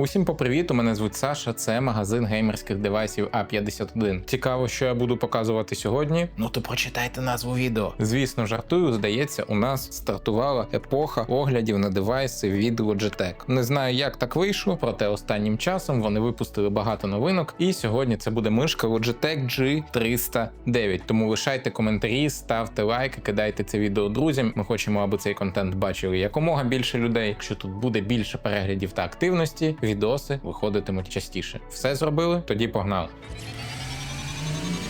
Усім попривіт, у мене звуть Саша, це магазин геймерських девайсів А51. Цікаво, що я буду показувати сьогодні. Ну то прочитайте назву відео. Звісно, жартую, здається, у нас стартувала епоха оглядів на девайси від Logitech. Не знаю, як так вийшло, проте останнім часом вони випустили багато новинок, і сьогодні це буде мишка Logitech G309. Тому лишайте коментарі, ставте лайки, кидайте це відео друзям. Ми хочемо, аби цей контент бачили якомога більше людей. Якщо тут буде більше переглядів та активності, відоси виходитимуть частіше. Все зробили? Тоді погнали.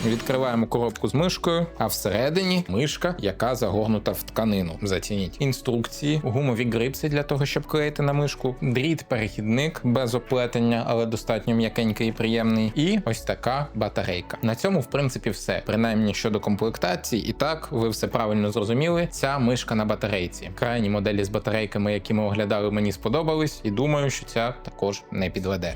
Відкриваємо коробку з мишкою, а всередині мишка, яка загорнута в тканину. Зацініть інструкції, гумові грипси для того, щоб клеїти на мишку, дріт перехідник без оплетення, але достатньо м'якенький і приємний. І ось така батарейка. На цьому, в принципі, все. Принаймні щодо комплектації, і так ви все правильно зрозуміли. Ця мишка на батарейці. Крайні моделі з батарейками, які ми оглядали, мені сподобались, і думаю, що ця також не підведе.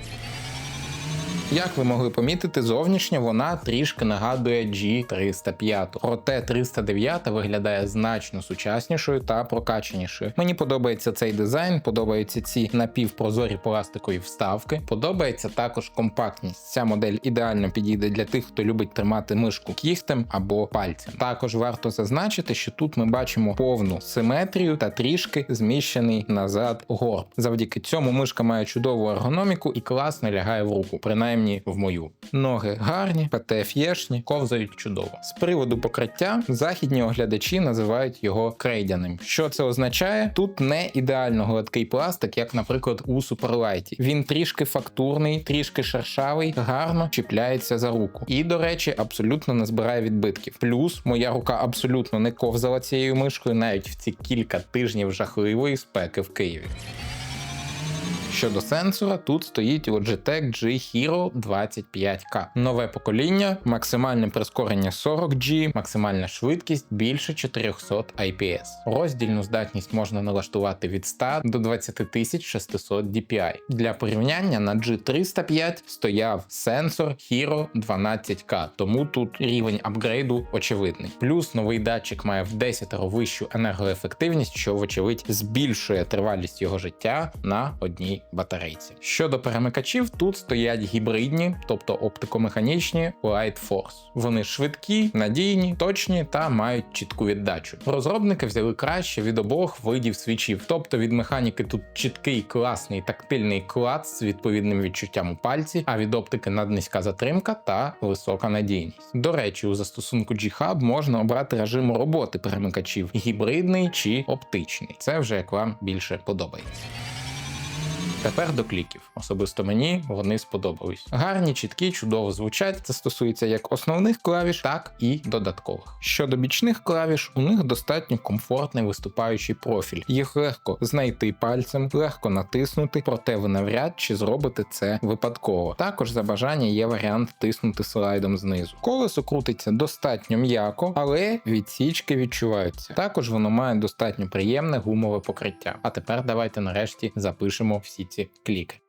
Як ви могли помітити, зовнішньо вона трішки нагадує G305. Проте 309 виглядає значно сучаснішою та прокачанішою. Мені подобається цей дизайн, подобаються ці напівпрозорі пластикові вставки. Подобається також компактність. Ця модель ідеально підійде для тих, хто любить тримати мишку кігтем або пальцем. Також варто зазначити, що тут ми бачимо повну симетрію та трішки зміщений назад горб. Завдяки цьому мишка має чудову ергономіку і класно лягає в руку. Принаймні в мою. Ноги гарні, ПТФ-єшні, ковзають чудово. З приводу покриття західні оглядачі називають його крейдяним. Що це означає? Тут не ідеально гладкий пластик, як, наприклад, у Суперлайті. Він трішки фактурний, трішки шершавий, гарно чіпляється за руку. І, до речі, абсолютно не збирає відбитків. Плюс моя рука абсолютно не ковзала цією мишкою навіть в ці кілька тижнів жахливої спеки в Києві. Щодо сенсора, тут стоїть Logitech G Hero 25K. Нове покоління, максимальне прискорення 40G, максимальна швидкість більше 400 IPS. Роздільну здатність можна налаштувати від 100 до 20600 DPI. Для порівняння на G305 стояв сенсор Hero 12K, тому тут рівень апгрейду очевидний. Плюс новий датчик має в 10 вищу енергоефективність, що, вочевидь, збільшує тривалість його життя на одній батарейці. Щодо перемикачів, тут стоять гібридні, тобто оптикомеханічні Light Force. Вони швидкі, надійні, точні та мають чітку віддачу. Розробники взяли краще від обох видів свічів, тобто від механіки тут чіткий, класний тактильний клац з відповідним відчуттям у пальці, а від оптики наднизька затримка та висока надійність. До речі, у застосунку G-Hub можна обрати режим роботи перемикачів гібридний чи оптичний. Це вже як вам більше подобається. Тепер до кліків. Особисто мені вони сподобались. Гарні, чіткі, чудово звучать. Це стосується як основних клавіш, так і додаткових. Щодо бічних клавіш, у них достатньо комфортний виступаючий профіль. Їх легко знайти пальцем, легко натиснути, проте ви навряд чи зробите це випадково. Також за бажання є варіант тиснути слайдом знизу. Колесо крутиться достатньо м'яко, але відсічки відчуваються. Також воно має достатньо приємне гумове покриття. А тепер давайте нарешті запишемо всі ці.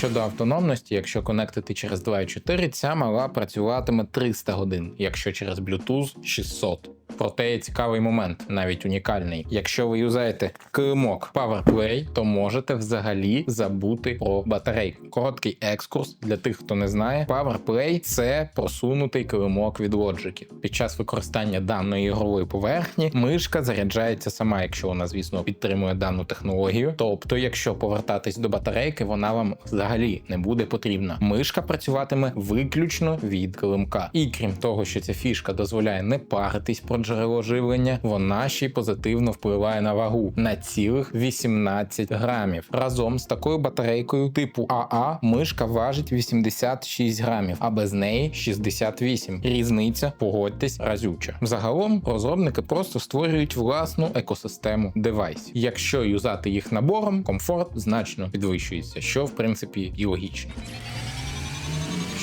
Щодо автономності, якщо конектити через 2.4, ця мала працюватиме 300 годин, якщо через Bluetooth 600. Проте є цікавий момент, навіть унікальний. Якщо ви юзаєте килимок PowerPlay, то можете взагалі забути про батарейку. Короткий екскурс для тих, хто не знає. PowerPlay – це просунутий килимок від Logic. Під час використання даної ігрової поверхні мишка заряджається сама, якщо вона, звісно, підтримує дану технологію. Тобто, якщо повертатись до батарейки, вона вам взагалі не буде потрібна. Мишка працюватиме виключно від килимка. І крім того, що ця фішка дозволяє не паритись про джерело живлення, вона ще й позитивно впливає на вагу на цілих 18 грамів. Разом з такою батарейкою типу АА мишка важить 86 грамів, а без неї 68. Різниця, погодьтесь, разюча. Загалом розробники просто створюють власну екосистему девайсів. Якщо юзати їх набором, комфорт значно підвищується, що в принципі і логічно.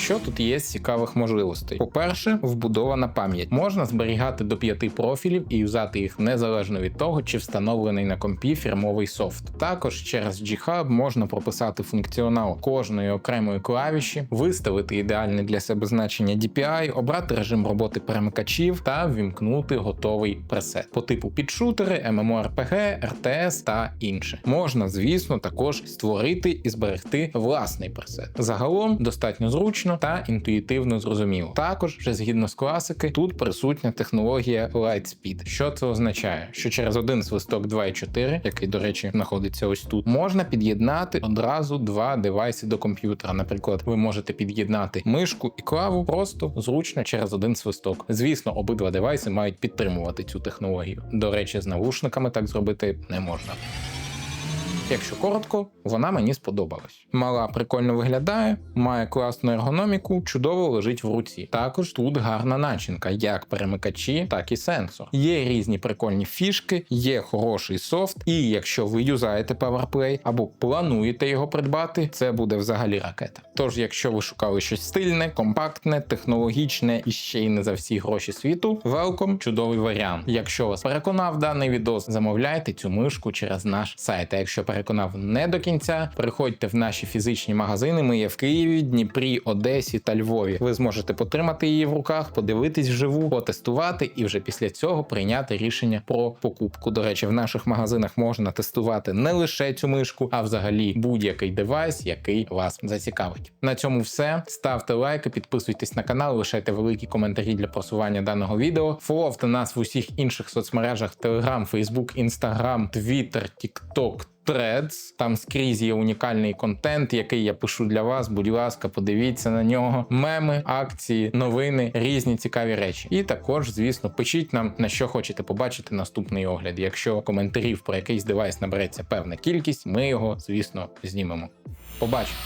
Що тут є з цікавих можливостей? По-перше, вбудована пам'ять. Можна зберігати до п'яти профілів і юзати їх незалежно від того, чи встановлений на компі фірмовий софт. Також через G-Hub можна прописати функціонал кожної окремої клавіші, виставити ідеальне для себе значення DPI, обрати режим роботи перемикачів та ввімкнути готовий пресет по типу підшутери, MMORPG, RTS та інше. Можна, звісно, також створити і зберегти власний пресет. Загалом достатньо зручно та інтуїтивно зрозуміло. Також, вже згідно з класики, тут присутня технологія Lightspeed. Що це означає? Що через один свисток 2.4, який, до речі, знаходиться ось тут, можна під'єднати одразу два девайси до комп'ютера. Наприклад, ви можете під'єднати мишку і клаву просто зручно через один свисток. Звісно, обидва девайси мають підтримувати цю технологію. До речі, з навушниками так зробити не можна. Якщо коротко, вона мені сподобалась. Мала прикольно виглядає, має класну ергономіку, чудово лежить в руці. Також тут гарна начинка, як перемикачі, так і сенсор. Є різні прикольні фішки, є хороший софт, і якщо ви юзаєте PowerPlay або плануєте його придбати, це буде взагалі ракета. Тож, якщо ви шукали щось стильне, компактне, технологічне і ще й не за всі гроші світу, welcome, чудовий варіант. Якщо вас переконав даний відос, замовляйте цю мишку через наш сайт. А якщо переконав не до кінця, приходьте в наші фізичні магазини. Ми є в Києві, Дніпрі, Одесі та Львові. Ви зможете потримати її в руках, подивитись вживу, потестувати і вже після цього прийняти рішення про покупку. До речі, в наших магазинах можна тестувати не лише цю мишку, а взагалі будь-який девайс, який вас зацікавить. На цьому все. Ставте лайки, підписуйтесь на канал, лишайте великі коментарі для просування даного відео. Фоловте нас в усіх інших соцмережах: Telegram, Facebook, Instagram, Twitter, TikTok, Threads. Там скрізь є унікальний контент, який я пишу для вас. Будь ласка, подивіться на нього. Меми, акції, новини, різні цікаві речі. І також, звісно, пишіть нам на що хочете побачити наступний огляд. Якщо коментарів про якийсь девайс набереться певна кількість, ми його, звісно, знімемо. Побачимо.